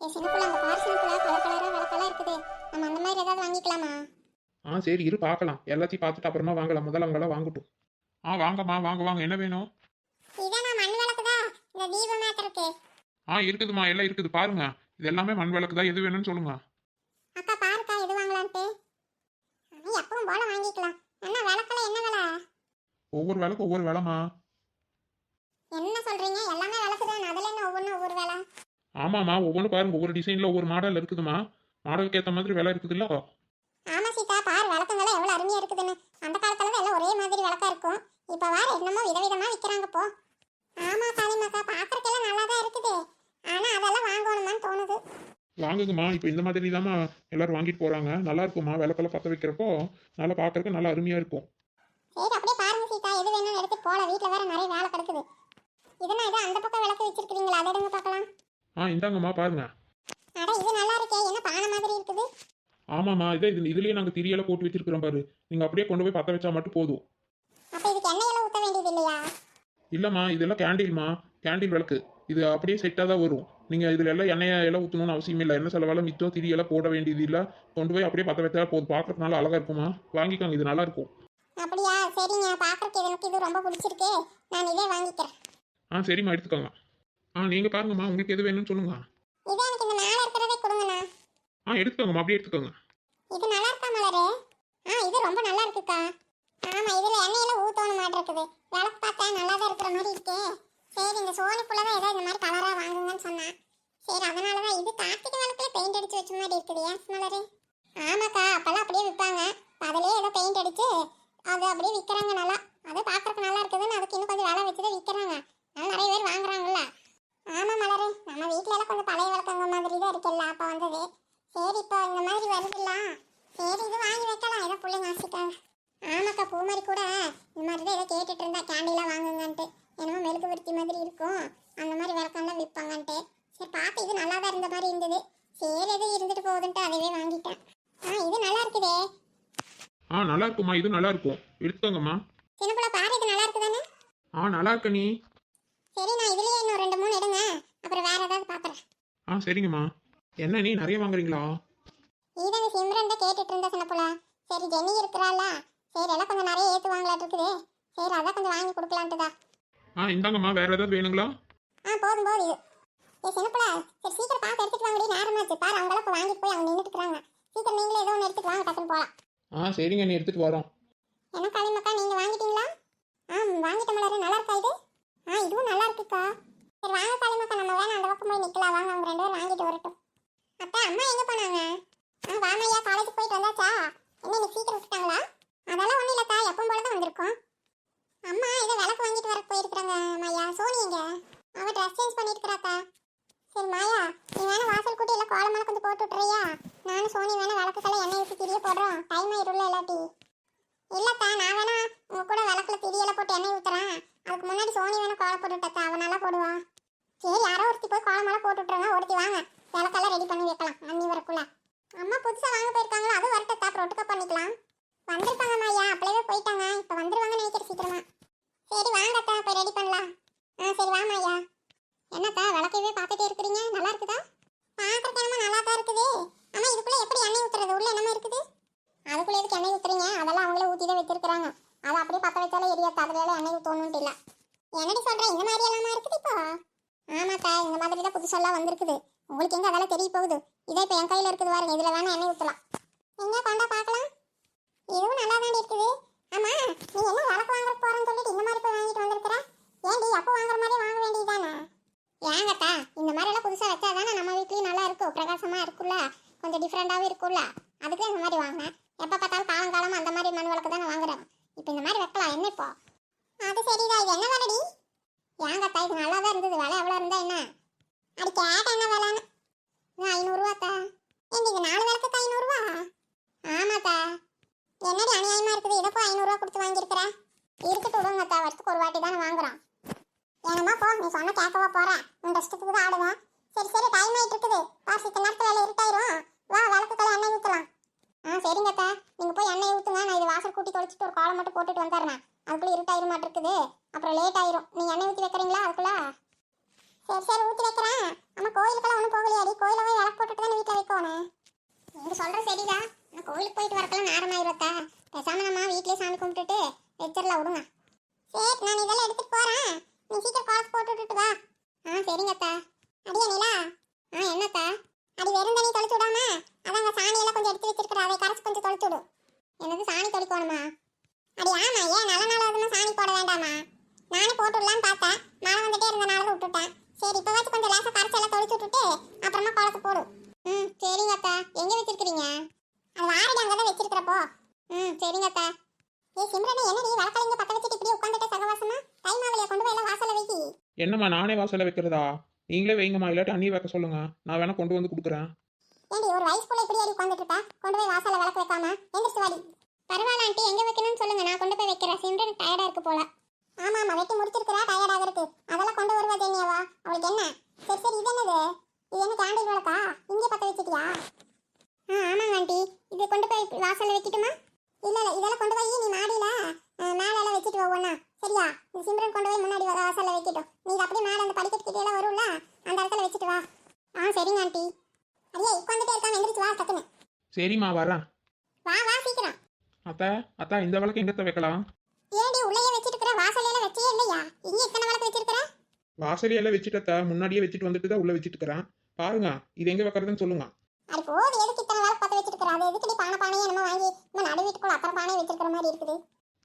ஏ சின்ன புள்ள அந்த பார் சின்ன புள்ள கலர் கலரா விளக்கெல்லாம் இருக்குது. நம்ம அந்த மாதிரி ஏதாவது வாங்கிக்கலாமா? ஆ சரி இரு பார்க்கலாம். எல்லாத்தையும் பார்த்துட்டு அப்புறமா வாங்கலாம். முதல்ல அவங்களாம் வாங்கட்டும். ஆ வாங்கம்மா வாங்க வாங்க. என்ன வேணும்? இதானா மண் விளக்குதா இந்த தீபம் ஏத்துறதுக்கு ஆ இருக்குதுமா எல்லாம் இருக்குது. பாருங்க. இது எல்லாமே மண் விளக்கு தான். எது வேணும்னு சொல்லுங்க. அக்கா பாருக்கா எது வாங்கலான்ட்டு. எப்பவும் போல வாங்கிக்கலாம். அண்ணா விளக்கெல்லாம் என்ன விலை? ஒவ்வொரு விளக்கு ஒவ்வொரு விலைமா என்ன சொல்றீங்க எல்லாமே விளக்குதான் அதுல என்ன ஒவ்வொன்றும் ஒவ்வொரு விலை ஆமாம்மா ஒவ்வொன்று பாருங்க. ஒவ்வொரு டிசைனில் ஒவ்வொரு மாடல் இருக்குதுமா மாடலுக்கு ஏற்ற மாதிரி விலை இருக்குதுல்ல? ஆமா சீதா பார் விளக்கங்கள்லாம் எவ்வளவு அருமையா இருக்குதுன்னு. அந்த காலத்துல எல்லாம் ஒரே மாதிரி விளக்கா இருக்கும். இப்ப வேற என்னமோ விதவிதமா விக்கிறாங்க போ. ஆமா காளிமாக்கா பாக்குறதுக்கெல்லாம் நல்லா தான் இருக்குது. ஆனா அதெல்லாம் வாங்கணுமான்னு தோணுது. வாங்குங்கம்மா. இப்போ இந்த மாதிரி தாம்மா எல்லாரும் வாங்கிட்டு போகிறாங்க நல்லா இருக்குமா விளக்கெல்லாம் பற்ற வைக்கிறப்போ நல்லா பார்க்கறதுக்கு நல்லா அருமையாக இருக்கும். சரி அப்படியே பாருங்க சீதா. எது வேணும்னு எடுத்து போல வீட்ல வேற நிறைய வேலை கிடக்குது. இதுனா இது அந்த பக்கம் விளக்கு வச்சிருக்கீங்களா அதை எடுங்க பார்க்கலாம். ஆ இந்தாங்கம்மா பாருங்க. அட இது நல்லா இருக்கே. என்ன பானை மாதிரி இருக்குது? ஆமாம்மா இதே இது இதுலேயே நாங்கள் திரியெல்லாம் போட்டு வச்சிருக்கிறோம் பாரு. நீங்கள் அப்படியே கொண்டு போய் பற்ற வச்சா மட்டும் போதும். அப்ப இதுக்கு எண்ணெயெல்லாம் ஊத்த வேண்டியது இல்லையா? இல்லைம்மா இதெல்லாம் கேண்டில்மா. கேண்டில் விளக்கு. இது அப்படியே செட்டாக தான் வரும். நீங்கள் இதில் எல்லாம் எண்ணெயை எல்லாம் ஊற்றணும்னு அவசியம் இல்லை. எண்ணெய் செலவெல்லாம் மிச்சம் திரியெல்லாம் போட வேண்டியது இல்லை. கொண்டு போய் அப்படியே பற்ற வச்சா போதும். பார்க்கறதுனால அழகாக இருக்குமா வாங்கிக்கோங்க இது நல்லா இருக்கும். அப்படியா? சரிங்க. பாக்குறதுக்கு எனக்கு இது ரொம்ப பிடிச்சிருக்கு. நான் இதே வாங்கிக்கிறேன். ஆ சரிம்மா எடுத்துக்கோங்க. ஆ நீங்கள் பாருங்கம்மா. உங்களுக்கு எது வேணும்னு சொல்லுங்க. இதே எனக்கு இந்த மேல இருக்கிறதே கொடுங்கண்ணா. ஆ எடுத்துக்கோங்கம்மா. அப்படியே எடுத்துக்கோங்க. இது நல்லா இருக்கா மலரு? ஆ இது ரொம்ப நல்லா இருக்குக்கா. ஆமா இதுல எண்ணெயில ஊத்தணும் மாதிரி இருக்குது. விளக்கு பார்த்தா நல்லா தான் இருக்கிற மாதிரி இருக்கே. சரி இந்த சோனிக்குள்ள தான் ஏதோ இந்த மாதிரி கலரா வாங்குங்கன்னு சொன்னான் சரி அதனால தான் இது கார்த்திகை விளக்குல பெயிண்ட் அடிச்சு வச்ச மாதிரி இருக்குது. ஏன் மலரு? ஆமாக்கா அப்பெல்லாம் அப்படியே விற்பாங்க. அதுலயே ஏதோ பெயிண்ட் அடிச்சு அது அப்படியே விற்கிறாங்க நல்லா. அது பார்க்கறதுக்கு நல்லா இருக்குதுன்னு அதுக்கு இன்னும் கொஞ்சம் விலை வச்சு தான் விற்கிறாங்க அதனால நிறைய பேர் வாங்குறாங்கல்ல. ஆமா மலரு நம்ம வீட்ல எல்லாம் கொஞ்சம் பழைய விளக்கங்க மாதிரி தான் இருக்குல்ல அப்ப வந்தது. சரி இப்போ இந்த மாதிரி வருதுல்ல சரி இது வாங்கி வைக்கலாம். ஏதோ பிள்ளைங்க ஆசைக்காக. ஆமாக்கா பூமாரி கூட இந்த மாதிரி தான் ஏதோ கேட்டுட்டு இருந்தா கேண்டிலாம் வாங்குங்கன்ட்டு. என்னமோ மெழுகு விருத்தி மாதிரி இருக்கும். அந்த மாதிரி விளக்கம்லாம் விற்பாங்கன்ட்டு. சரி பார்த்து இது நல்லா தான் இருந்த மாதிரி இருந்தது. சரி எது இருந்துட்டு போகுதுன்ட்டு அதுவே வாங்கிட்டேன். ஆ இது நல்லா இருக்குதே. ஆ நல்லா இருக்கும்மா இது நல்லா இருக்கும். எடுத்துக்கோங்கம்மா. சின்ன பிள்ளை பாரு இது நல்லா இருக்குதானே? ஆ நல்லா இருக்க நீ சரி நான் இதுலயே இன்னும் ரெண்டு மூணு எடுங்க அப்புறம் வேற ஏதாவது பார்க்குறேன் ஆ சரிங்கம்மா. என்ன நீ நிறைய வாங்குறீங்களா? நீதாங்க சிம்ரன் கேட்டுட்டு இருந்த சின்ன புள்ள சரி ஜெனி இருக்கிறாள? சரி எல்லாம் கொஞ்சம் நிறைய ஏற்றுவாங்களாட்டு இருக்குது. சரி அதான் கொஞ்சம் வாங்கி கொடுக்கலான்ட்டுதா ஆ இந்தாங்கம்மா வேற ஏதாவது வேணுங்களா? ஆ போதும் போதும். இது ஏ சின்னப்புல சரி சீக்கிரம் பார்த்து எடுத்துட்டு வாங்கடி. நேரமாச்சு. பாரு அவங்களாம் இப்போ வாங்கிட்டு போய் அவங்க நின்றுட்டு இருக்காங்க சீக்கிரம் நீங்களே ஏதோ ஒன்று எடுத்துட்டு வாங்க டக்குன்னு போகலாம் ஆ சரிங்க நீ எடுத்துகிட்டு வரோம். என்ன களிமக்கா நீங்கள் வாங்கிட்டீங்களா? ஆ வாங்கிட்ட மலரு நல்லா இருக்கா இது? ஆ இதுவும் நல்லா இருக்குக்கா. சரி வாங்க களிமக்கா நம்ம வேணா அந்த பக்கம் போய் நிற்கலாம் வாங்க அவங்க ரெண்டு பேரும் வாங்கிட்டு வரட்டும். அத்தை அம்மா எங்கே போனாங்க? ஆ வாமையா காலேஜ் போயிட்டு வந்தாச்சா? என்ன இன்னைக்கு சீக்கிரம் விட்டுட்டாங்களா? அதெல்லாம் ஒன்றும் இல்லைக்கா எப்பவும் போல தான் வந்திருக்கோம். அம்மா ஏதோ விளக்கு வாங்கிட்டு வர போயிருக்கிறாங்க மாயா. சோனி எங்க? அவ ட்ரெஸ் சேஞ்ச் பண்ணிருக்கிறாக்கா சரி மாயா நீ வேணா வாசல் கூட்டி எல்லாம் கோலமெல்லாம் கொஞ்சம் போட்டு விட்டுறியா? நானும் சோனி வேணா விளக்குக்கெல்லாம் எண்ணெய் ஊற்றி திரிய போடுறோம். டைம் ஆயிரும்ல இல்லாட்டி இல்லக்கா நான் வேணா உங்க கூட விளக்குல திரியெல்லாம் போட்டு எண்ணெய் ஊத்துறேன். அதுக்கு முன்னாடி சோனி வேணா கோலம் போட்டுட்டா அவனால போடுவான். நல்லா சரி யாரோ ஒருத்தி போய் கோலமெல்லாம் போட்டு ஒருத்தி வாங்க. விளக்கெல்லாம் ரெடி பண்ணி வைக்கலாம் அண்ணி வரக்குள்ள. அம்மா புதுசாக வாங்க போயிருக்காங்களா அது வரட்டத்தா அப்புறம் ஒட்டுக்கா பண்ணிக்கலாம். வந்திருப்பாங்க மாயா அப்படியே போயிட்டாங்க இப்போ வந்துருவாங்கன்னு நினைக்கிறேன் சீக்கிரமா. சரி வாங்கத்தா இப்போ ரெடி பண்ணலாம். ஆ சரி வா மாயா என்னக்கா விளக்கவே பார்த்துட்டே இருக்கிறீங்க நல்லா இருக்குதா? பார்க்குறதுக்கு என்னமா நல்லா தான் இருக்குது. ஆனால் இதுக்குள்ளே எப்படி எண்ணெய் ஊத்துறது? உள்ள என்னமா இருக்குது? அதுக்குள்ளே எதுக்கு எண்ணெய் ஊற்றுறீங்க அதெல்லாம் அவங்களே ஊற்றி தான் வச்சிருக்கிறாங்க. அதை அப்படியே பற்ற வச்சாலே எரியாது. அதுல எண்ணெய் ஊத்தணும்னு இல்லை என்னடி சொல்கிறேன் இந்த மாதிரி எல்லாமா இருக்குது இப்போ? ஆமாக்கா இந்த மாதிரி தான் புதுசெல்லாம் வந்திருக்குது. உங்களுக்கு எங்கே அதெல்லாம் தெரிய போகுது? இதே இப்போ என் கையில் இருக்குது பாருங்க. இதில் வேணால் எண்ணெய் ஊற்றலாம் எங்க கொண்டா பார்க்கலாம்? இதுவும் நல்லா தான் இருக்குது. ஆமாம் நீ என்ன விளக்கு வாங்க போகிறேன்னு சொல்லிட்டு இந்த மாதிரி போய் வாங்கிட்டு வந்திருக்கிற? ஏன்டி அப்போ வாங்குற மாதிரி வாங்க வேண்டியதுதானே? ஏங்கத்தா இந்த மாதிரி எல்லாம் வச்சா வேணாம் நம்ம வீட்லேயும் நல்லா இருக்கும். பிரகாசமாக இருக்கும்ல. கொஞ்சம் டிஃப்ரெண்ட்டாகவும் இருக்கும்ல. அதுக்கு இந்த மாதிரி வாங்கினேன் எப்ப பார்த்தாலும் காலம் காலமா அந்த மாதிரி மண் விளக்கு தானே வாங்குறேன் இப்போ இந்த மாதிரி வைக்கலாம் என்ன இப்போ? அது சரிதான். இது என்ன விலைடி ஏங்கக்கா இது நல்லா தான் இருந்தது விலை எவ்வளோ இருந்தா என்ன அது கேட்ட என்ன விலைன்னு இது ஐநூறுரூவாக்கா ஏண்டி இது நாலு விளக்குக்கு ஐநூறுரூவா ஆமாக்கா என்னடி அநியாயமா இருக்குது இதை போய் ஐநூறுரூவா கொடுத்து வாங்கியிருக்கிற இருக்கட்டும் விடுங்கக்கா வருஷத்துக்கு ஒரு வாட்டி தானே வாங்குறோம் என்னமா போ நீ சொன்ன கேட்கவா போற உன் இஷ்டத்துக்கு தான் ஆடுவேன் சரி சரி டைம் ஆயிட்டு இருக்குது பாசி இத்தனை நேரத்துல வேலை இருட்டாயிரும் வா விளக்குக்கெல்லாம் எண்ணெய் ஊற்றலாம் ஆ நீங்கள் நீங்க போய் எண்ணெய் ஊத்துங்க. நான் இது வாசல் கூட்டி தொலைச்சிட்டு ஒரு காலம் மட்டும் போட்டுட்டு வந்துடுறேன். அதுக்குள்ள இருட்டாயிரும் மாட்டு இருக்குது அப்புறம் லேட் ஆயிரும் நீங்கள் எண்ணெய் ஊற்றி வைக்கிறீங்களா அதுக்குள்ள? சரி சரி ஊற்றி வைக்கிறேன். நம்ம கோயிலுக்கெல்லாம் ஒன்றும் போகலையாடி? கோயிலில் போய் சொல்ற சரிதான் நான் கோயிலுக்கு போயிட்டு வரக்கெல்லாம் நேரம் ஆயிருவத்தா. பேசாம நம்ம வீட்லயே சாமி கும்பிட்டுட்டு வச்சிடலாம் விடுங்க சரி நான் இதெல்லாம் எடுத்துட்டு போறேன். நீ சீக்கிரம் காசு போட்டு விட்டுட்டு வா. ஆ சரிங்கத்தா அடியா நிலா ஆ என்னத்தா அடி வெறும் தண்ணி தொளிச்சு விடாம அதாங்க சாணி எல்லாம் கொஞ்சம் எடுத்து வச்சிருக்கிற அதை கரைச்சு கொஞ்சம் தொளிச்சு விடு எனக்கு சாணி தொளிக்கணுமா அடி ஆமா ஏன் நல்ல நாள் அதுமா சாணி போட வேண்டாமா நானே போட்டு விடலான்னு பார்த்தேன் மழை வந்துட்டே இருந்தனால தான் விட்டுட்டேன் சரி இப்போ வச்சு கொஞ்சம் லேசா கரைச்சு எல்லாம் தொளிச்சு விட்டுட்டு அப்புறமா குளத்து போடு ம் சரிங்க அத்தா எங்க வச்சிருக்கிறீங்க அது வாரடி அங்கே தான் வச்சிருக்கிறப்போ ம் சரிங்க அத்தா ஏ சிம்ரனே என்னடி வழக்கலைங்க பத்த வச்சுட்டு இப்படியே உட்காந்துட்டு சகவாசமா கை மாவிலைய கொண்டு போய் எல்லாம் வாசல்ல வைக்கி என்னம்மா நானே வாசல்ல வைக்கிறதா? நீங்களே வைங்கம்மா இல்லாட்டி அண்ணி வைக்க சொல்லுங்க. நான் வேணா கொண்டு வந்து கொடுக்குறேன். ஏண்டி ஒரு வயசுக்குள்ள இப்படி ஏறி உட்காந்துட்டு இருப்பா கொண்டு போய் வாசல்ல விளக்கு வைக்காம? எந்திரிச்சு வாடி. பரவாயில்ல ஆண்டி எங்க வைக்கணும்னு சொல்லுங்க. நான் கொண்டு போய் வைக்கிறேன். சிம்ரன் டயர்டா இருக்கு போல. ஆமா ஆமா வெட்டி முடிச்சிருக்கிறா டயர்டாக இருக்கு அதெல்லாம் கொண்டு வருவா ஜென்னியாவா அவளுக்கு என்ன? சரி சரி இது என்னது? இது என்ன கேண்டில் விளக்கா? இங்கே பத்த வச்சிட்டியா? ஆ ஆமாங்க ஆண்டி. இது கொண்டு போய் வாசல்ல வைக்கட்டுமா இல்ல இல்ல இதெல்லாம் கொண்டு போய் நீ மாடியில அஹ், மேல எல்லாம் வச்சுட்டு வா ஒண்ணா சரியா இந்த சிம்ரன் கொண்டு போய் முன்னாடி வா- வாசல்ல வைக்கட்டும் நீ இதை அப்படியே மேல அந்த படிக்கட்டு கிட்ட எல்லாம் வரும்ல அந்த இடத்துல வச்சுட்டு வா ஆ சரிங்க ஆண்டி ஐயே உட்காந்துட்டே இருக்காம எந்திரிச்சு வா டக்குன்னு சரிம்மா வரேன் வா வா சீக்கிரம். அத்தா அத்தா இந்த விளக்கு எங்கத்த வைக்கலாம்? ஏடி உள்ளேயே வச்சிருக்கிற வாசல்ல வச்சியே இல்லையா? இங்க எத்தனை விளக்கு வச்சிருக்கிற? வாசலையெல்லாம் வச்சுட்டத்தா முன்னாடியே வச்சுட்டு வந்துட்டு தான் உள்ள வச்சுட்டு இருக்கிறேன் பாருங்க இது எங்க வைக்கிறதுன்னு சொல்லுங்க. அது போது எதுக்கு இத்தனை விளக்கு பத்த வச்சிருக்கிற? அது எதுக்கு நீ பானை பானையே நம்ம வாங்கி நம்ம நடு வீட்டுக்குள்ள அத்தனை பானையை வச்சிருக்கிற மாதிரி இருக்குது.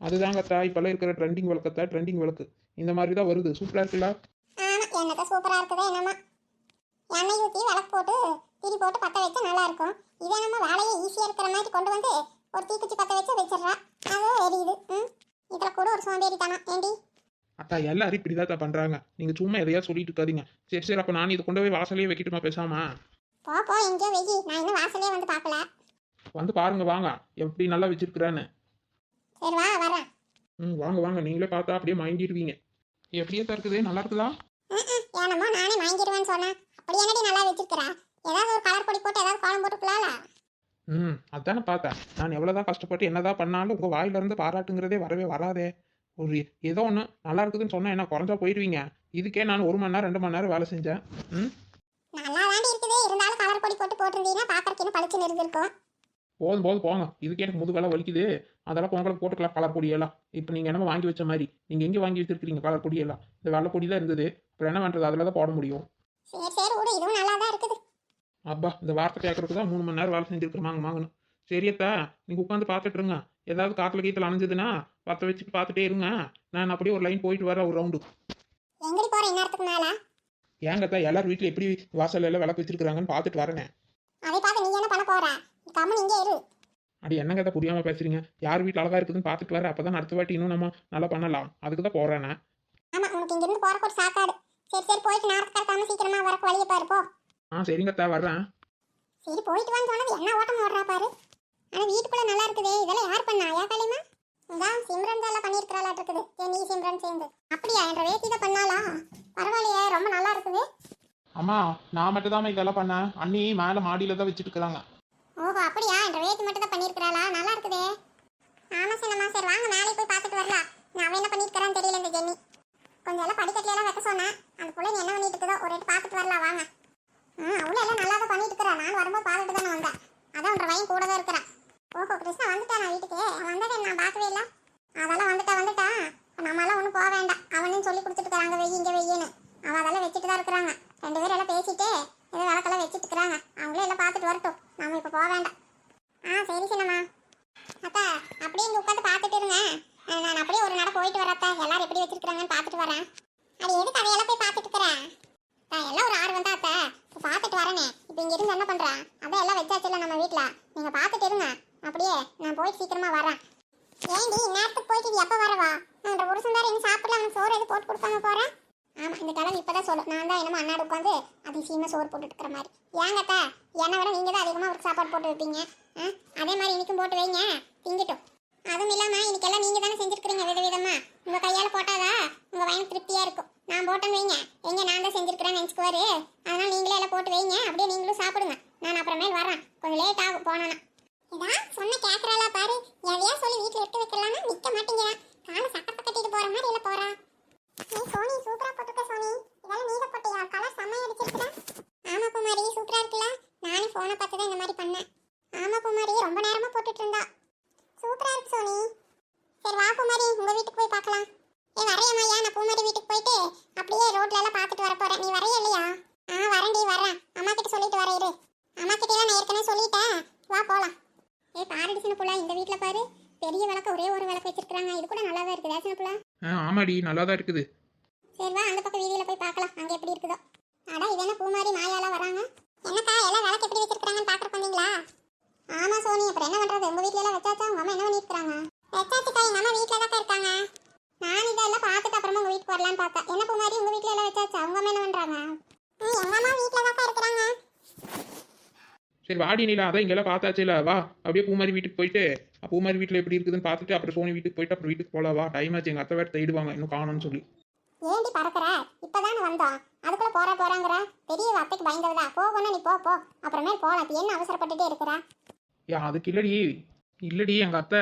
அதுதாங்கத்தா இப்பெல்லாம் இருக்கிற ட்ரெண்டிங் விளக்கத்தா ட்ரெண்டிங் விளக்கு. இந்த மாதிரி தான் வருது. சூப்பரா இருக்குல்ல? ஆமா என்னத்த சூப்பரா இருக்குது என்னமா. எண்ணெய் ஊற்றி விளக்கு போட்டு திரி போட்டு பத்த வச்சா நல்லா இருக்கும் இதே நம்ம வேலையை ஈஸியா இருக்கிற மாதிரி கொண்டு வந்து ஒரு தீக்குச்சி பத்த வச்சு வச்சிடுறா. அதுவும் எரியுது. ம். இதுல கூட ஒரு சோம்பேறித்தனம் ஏண்டி? அத்தா எல்லாரும் இப்படிதான் பண்றாங்க. நீங்க சும்மா எதையா சொல்லிட்டு இருக்காதீங்க. சரி சரி அப்ப நான் இதை கொண்டு போய் வாசலையே வைக்கட்டுமா பேசாம? போ போ எங்கேயோ வெயி. நான் இன்னும் வாசலே வந்து பார்க்கல. வந்து பாருங்க வாங்க. எப்படி நல்லா வச்சிருக்கிறேன்னு. சரி வா வரேன் ம் வாங்க வாங்க. நீங்களே பார்த்தா அப்படியே மயங்கிடுவீங்க. எப்படியே தான் இருக்குது? நல்லா இருக்குதா? ஏனம்மா நானே வாங்கிடுவேன்னு சொன்னேன். அப்படி என்னடி நல்லா வச்சிருக்கிறா ஏதாவது ஒரு கலர் பொடி போட்டு ஏதாவது கோலம் போட்டுக்கலாம்ல ம் அதானே பார்த்தேன். நான் எவ்வளோதான் கஷ்டப்பட்டு என்னதான் பண்ணாலும் உங்கள் வாயிலிருந்து பாராட்டுங்கிறதே வரவே வராதே. ஒரு ஏதோ ஒன்று நல்லா இருக்குதுன்னு சொன்னால் என்ன குறைஞ்சா போயிடுவீங்க இதுக்கே நான் ஒரு மணி நேரம் ரெண்டு மணி நேரம் வேலை செஞ்சேன். ம்? நல்லா தாண்டி இருக்குது. இருந்தாலும் கலர் பொடி போட்டு போட்டிருந்தீங்கன்னா பார்க்கறதுக்கு பளிச்சுன்னு இருந்திருக்கும். போதும் போதும் போங்க. இதுக்கே எனக்கு முதுகெல்லாம் வலிக்குது. அதெல்லாம் பொங்கலுக்கு போட்டுக்கலாம் கலர் பொடியெல்லாம் இப்போ நீங்கள் என்னமோ வாங்கி வச்ச மாதிரி. நீங்கள் எங்கே வாங்கி வச்சிருக்கீங்க கலர் பொடியெல்லாம் இந்த வெள்ளை பொடி தான் இருந்தது. அப்புறம் என்ன பண்ணுறது அதில் தான் போட முடியும். சரி சரி விடு. இதுவும் தான் அப்பா இந்த வார்த்தை கேட்கறதுக்கு தான் மூணு மணி நேரம் வேலை செஞ்சுருக்கிறேன் வாங்க வாங்கணும். சரியத்தா நீங்கள் உட்காந்து பார்த்துட்டு இருங்க. ஏதாவது காற்றுல கீத்தில் அணைஞ்சதுன்னா பற்ற வச்சுட்டு பார்த்துட்டே இருங்க. நான் அப்படியே ஒரு லைன் போயிட்டு வரேன் ஒரு ரவுண்டு எங்கடி போற இந்நேரத்துக்கு மேல? ஏங்கத்தா எல்லார் வீட்டில் எப்படி வாசல்ல எல்லாம் விளக்கு வச்சிருக்காங்கன்னு பார்த்துட்டு வரேனே. அதை பார்த்து நீ என்ன பண்ண போற? கம்மன் இங்கே இரு. அடி என்னங்கத்தா புரியாமல் பேசுறீங்க? யார் வீட்டில் அழகா இருக்குதுன்னு பார்த்துட்டு வரேன். அப்போ தான் அடுத்த வாட்டி இன்னும் நம்ம நல்லா பண்ணலாம். அதுக்கு தான் போகிறேன் ஆமா உனக்கு இங்க இருந்து போறக்கு ஒரு சாக்காடு. சரி சரி போயிட்டு நேரத்துக்கு கடத்தாம சீக்கிரமா வரக்கு வழியை பாரு போ. ஆ சரிங்கத்தா வர்றேன். சரி போயிட்டு வான்னு சொன்னது என்ன ஓட்டம் ஓடுறா பாரு. ஆனா வீட்டுக்குள்ள நல்லா இருக்குதே. இதெல்லாம் யார் பண்ணா? யா களிமா? இதான் சிம்ரன் தான் பண்ணியிருக்கிறாளா இருக்குது. ஜெனி சிம்ரன் சேர்ந்து. அப்படியா? என்ற வேத்தி தான் பண்ணாளா? பரவாயில்லையே ரொம்ப நல்லா இருக்குது. அம்மா நான் மட்டும் தான் இதெல்லாம் பண்ணேன். அண்ணி மேலே மாடியில் தான் வச்சுட்டு இருக்கிறாங்க ஓஹோ அப்படியா? என்ற வேத்தி மட்டும் தான் பண்ணியிருக்கிறாளா? நல்லா இருக்குதே. ஆமா சின்னம்மா. சரி வாங்க மேலே போய் பார்த்துட்டு வரலாம். நான் அவன் என்ன பண்ணியிருக்கிறான்னு தெரியல இந்த ஜெனி கொஞ்சம் எல்லாம் படிக்கட்டுல எல்லாம் வைக்க சொன்னேன். அந்த பிள்ளை நீ என்ன பண்ணிட்டு இருக்குதோ ஒரு பார்த்துட்டு வரலாம். வாங்க. ஆ அவளும் எல்லாம் நல்லா தான் பண்ணிட்டு நான் வரும்போது பார்த்துட்டு தானே வந்தேன். அதான் உன்ற பையன் கூட தான் இருக்கிறான். ஓஹோ கிருஷ்ணா வந்துட்டானா வீட்டுக்கு? வந்ததே நான் பார்க்கவே இல்லை அதெல்லாம் வந்துட்டா வந்துட்டா நம்மளாம் ஒன்றும் போக வேண்டாம் அவனும் சொல்லி கொடுத்துட்டு இருக்காங்க வெய்ய இங்கே வெய்யன்னு அவன் அதெல்லாம் வச்சுட்டு தான் இருக்கிறாங்க ரெண்டு பேரும் எல்லாம் பேசிட்டு ஏதோ விளக்கெல்லாம் வச்சுட்டு இருக்கிறாங்க அவங்களே எல்லாம் பார்த்துட்டு வரட்டும் நாம இப்போ போக வேண்டாம் ஆ சரி சின்னம்மா அத்தா அப்படியே இங்கே உட்காந்து பார்த்துட்டு இருங்க அஹ் நான் அப்படியே ஒரு நட போயிட்டு வரத்தா எல்லாரும் எப்படி வச்சிருக்காங்கன்னு பார்த்துட்டு வரேன் அது எதுக்கு அதையெல்லாம் போய் பார்த்துட்டு இருக்கிறேன் அத்தா, எல்லாம் ஒரு ஆர்வம் தான் அத்தை இப்போ பார்த்துட்டு வரேனே இருந்து என்ன பண்றேன் அதான் எல்லாம் வச்சாச்சுல நம்ம வீட்ல. நீங்க பார்த்துட்டு இருங்க. அப்படியே நான் போய் சீக்கிரமா வரேன். ஏண்டி இந்நேரத்துக்கு போயிட்டு எப்போ வரவா? நான் ஒரு சுந்தாரி இன்னும் சாப்பிடல அவனுக்கு சோறு எது போட்டு கொடுக்காம போறேன் ஆமா இந்த கிழமை இப்பதான் சொல்லும் நான் தான் என்னமோ அண்ணாடு உட்காந்து அதிசயமா சோறு போட்டுட்டு இருக்கிற மாதிரி. ஏங்கத்தா என்னை விட நீங்க தான் அதிகமா அவருக்கு சாப்பாடு போட்டு வைப்பீங்க. ஆ? அதே மாதிரி இன்னைக்கும் போட்டு வைங்க. திங்கட்டும். அதுவும் இல்லாம இன்னைக்கு எல்லாம் நீங்க தானே செஞ்சிருக்கிறீங்க விதவிதமா. உங்க கையால போட்டாதா உங்க வயன் திருப்தியா இருக்கும். நான் போட்டேன்னு வைங்க. எங்க நான் தான் செஞ்சிருக்கிறேன்னு நினச்சிக்குவாரு. அதனால நீங்களே எல்லாம் போட்டு வைங்க. அப்படியே நீங்களும் சாப்பிடுங்க. நான் அப்புறமேல் வரேன் கொஞ்சம் லேட் ஆகும் போனேன்னா. இதான் சொன்ன கேக்குறாளா பாரு. எதையா சொல்லி வீட்டுல எடுத்து வைக்கலாம்னா நிற்க மாட்டேங்கிறான் காலை சட்டத்தை கட்டிட்டு போற மாதிரி இல்லை போறா. ஏய் சோனி சூப்பரா போட்டுருக்க சோனி. இதெல்லாம் நீங்க போட்டியா? கலர் செம்மையா அடிச்சிருக்கா ஆமா குமாரி சூப்பரா இருக்குல்ல. நானே போனை பார்த்து தான் இந்த மாதிரி பண்ணேன். ஆமா நேரம் புள்ள இந்த வீட்ல பாரு பெரிய விளக்க ஒரே ஒரு விளக்கு வச்சிருக்காங்க இது கூட நல்லா தான் இருக்குது சின்ன புள்ள ஆ ஆமாடி நல்லா தான் இருக்குது. சரி வா அந்த பக்கம் வீதியில போய் பார்க்கலாம். அங்க எப்படி இருக்குதோ. அட இது என்ன பூமாரி மாயாலாம் வராங்க? என்னக்கா எல்லாம் விளக்கு எப்படி வச்சிருக்காங்கன்னு பாக்குறக்கு வந்தீங்களா? ஆமா சோனி அப்புறம் என்ன பண்றது? உங்க வீட்ல எல்லாம் வச்சாச்சா? உங்க அம்மா என்ன பண்ணிருக்காங்க வச்சாச்சுக்கா எங்க அம்மா வீட்ல தான் இருக்காங்க. நான் இதெல்லாம் பார்த்துட்டு அப்புறமா உங்க வீட்டுக்கு வரலான்னு பார்த்தேன். என்ன பூமாரி உங்க வீட்ல எல்லாம் வச்சாச்சா? உங்க அம்மா என்ன பண்றாங்க? எங்க அம்மா வீட்ல தான் இருக்கிறாங்க. சரி வாடி நீலா. அதான் இங்கெல்லாம் பார்த்தாச்சுல. வா அப்படியே பூமாரி வீட்டுக்கு போயிட்டு பூமாரி வீட்டில் எப்படி இருக்குதுன்னு பார்த்துட்டு அப்புறம் சோனி வீட்டுக்கு போயிட்டு அப்புறம் வீட்டுக்கு போலாம் வா டைம் ஆச்சு எங்கள் அத்தை வேறு தேடுவாங்க இன்னும் காணும்னு சொல்லி. ஏண்டி பறக்குற? இப்பதானே வந்தோம். அதுக்குள்ள போற போறாங்கற பெரிய அத்தைக்கு பயந்தவதா போகணும் நீ போ போ. அப்புறமே போலாம். இப்ப என்ன அவசரப்பட்டுட்டே இருக்கிற? யா அதுக்கு இல்லடி. இல்லடி எங்கள் அத்தை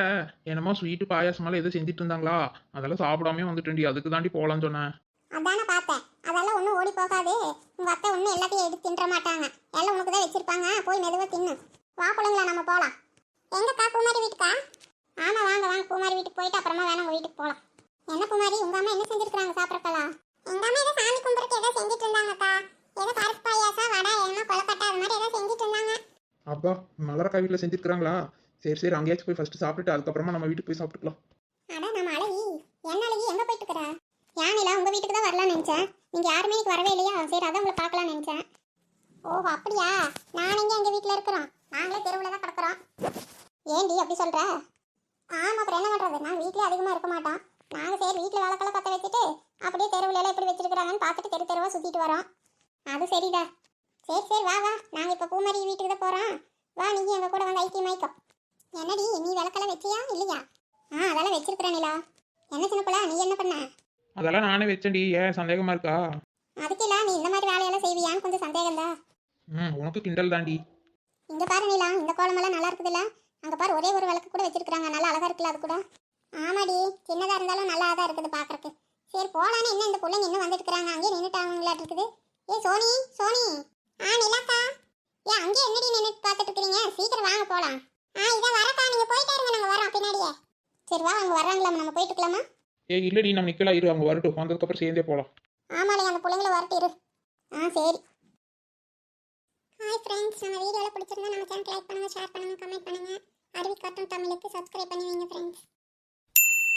என்னமோ ஸ்வீட்டு பாயாசமெல்லாம் எதுவும் செஞ்சுட்டு இருந்தாங்களா? அதெல்லாம் சாப்பிடாமே வந்துட்டேன்டி. அதுக்கு தாண்டி போகலான்னு சொன்னேன். அதானே பார்த்தேன். அதெல்லாம் ஒன்றும் ஓடி போகாது. உங்க அத்தை ஒன்றும் எல்லாத்தையும் எடுத்து தின்ற மாட்டாங்க. எல்லாம் உனக்கு தான் வச்சிருப்பாங்க. போய் மெதுவாக தின்னு. வா பிள்ளைங்களா நம்ம போகலாம் எங்கக்கா பூமாரி வீட்டுக்கா? ஆமா வாங்க வாங்க பூமாரி வீட்டுக்கு போயிட்டு அப்புறமா வேணா உங்க வீட்டுக்கு போகலாம் என்ன பூமாரி? உங்க அம்மா என்ன செஞ்சிருக்காங்க சாப்பிட்றக்கலாம் எங்க அம்மா ஏதோ சாமி கும்பிட்டு ஏதோ செஞ்சுட்டு இருந்தாங்கக்கா. ஏதோ பருப்பு பாயாசம் வடை என்ன கொலக்கட்டை அது மாதிரி ஏதோ செஞ்சுட்டு இருந்தாங்க. அப்பா மலரக்கா வீட்டில் செஞ்சுருக்காங்களா சரி சரி அங்கேயாச்சும் போய் ஃபஸ்ட்டு சாப்பிட்டுட்டு அதுக்கப்புறமா நம்ம வீட்டுக்கு போய் சாப்பிட்டுக்கலாம். அட நம்ம அழகி என்ன அழகி? எங்க போயிட்டு இருக்கிற? யானிலா உங்க வீட்டுக்கு தான் வரலாம்னு நினைச்சேன். நீங்க யாருமே இன்னைக்கு வரவே இல்லையா? சரி அதான் உங்களை பார்க்கலாம்னு நினைச்சேன். ஓஹோ அப்படியா? நான் எங்க எங்க வீட்ல இருக்கிறோம். நாங்களே தெருவில் தான் கிடக்குறோம். ஏண்டி அப்படி சொல்ற? ஆமா அப்புறம் என்ன பண்றது? நாங்க வீட்லயே அதிகமா இருக்க மாட்டோம். நாங்க சரி வீட்ல விளக்கெல்லாம் பத்த வச்சுட்டு அப்படியே தெருவுல எல்லாம் எப்படி வச்சிருக்காங்கன்னு பார்த்துட்டு தெரு தெருவா சுத்திட்டு வரோம். அது சரிடா. சரி சரி வா வா. நாங்க இப்ப பூமாரி வீட்டுக்கு தான் போறோம். வா நீ எங்க கூட வந்து ஐக்கியமாய்க்கோ என்னடி நீ விளக்கெல்லாம் வச்சியா இல்லையா? ஆ அதெல்லாம் வச்சிருக்கிறேன் நிலா. என்ன சின்ன பிள்ளை நீ என்ன பண்ண? அதெல்லாம் நானே வச்சேன்டி. ஏன் சந்தேகமாக இருக்கா? அதுக்கு இல்ல நீ இந்த மாதிரி வேலையெல்லாம் செய்வியான்னு கொஞ்சம் சந்தேகம் தான் ம் உனக்கு கிண்டல் தாண்டி இங்க பாரு நிலா இந்த கோலமெல்லாம் நல்லா இருக்குதுல்ல? அங்க பாரு ஒரே ஒரு விளக்கு கூட வச்சிருக்காங்க நல்லா அழகா இருக்குல்ல அது கூட. ஆமாடி சின்னதா இருந்தாலும் நல்லா தான் இருக்குது பாக்குறதுக்கு. சரி போலான்னு என்ன இந்த பிள்ளைங்க இன்னும் வந்துட்டு இருக்காங்க அங்கேயே நின்றுட்டாங்களாட்டு இருக்குது. ஏ சோனி சோனி. ஆ நிலாக்கா. ஏ அங்கே என்னடி நின்றுட்டு பார்த்துட்டு இருக்கிறீங்க? சீக்கிரம் வாங்க போலாம். ஆ இதை வரக்கா நீங்க போயிட்டே இருங்க நாங்க வரோம் பின்னாடியே. சரி வா அவங்க வர்றாங்களா? நம்ம போயிட்டு இருக்கலாமா? ஏ இல்லடி நம்ம நிக்கலாம் இரு அவங்க வரட்டும். வந்ததுக்கப்புறம் சேர்ந்தே போகலாம் ஆமாடி அந்த பிள்ளைங்கள வரட்டு இரு. ஆ சரி. ஹாய் ஃப்ரெண்ட்ஸ் நம்ம வீடியோவில் பிடிச்சிருந்தா நம்ம சேனல் லைக் பண்ணுங்கள் ஷேர் பண்ணுங்கள் கமெண்ட் பண்ணுங்கள் அருவி காட்டும் தமிழுக்கு சப்ஸ்கிரைப் பண்ணி வைங்க ஃப்ரெண்ட்ஸ்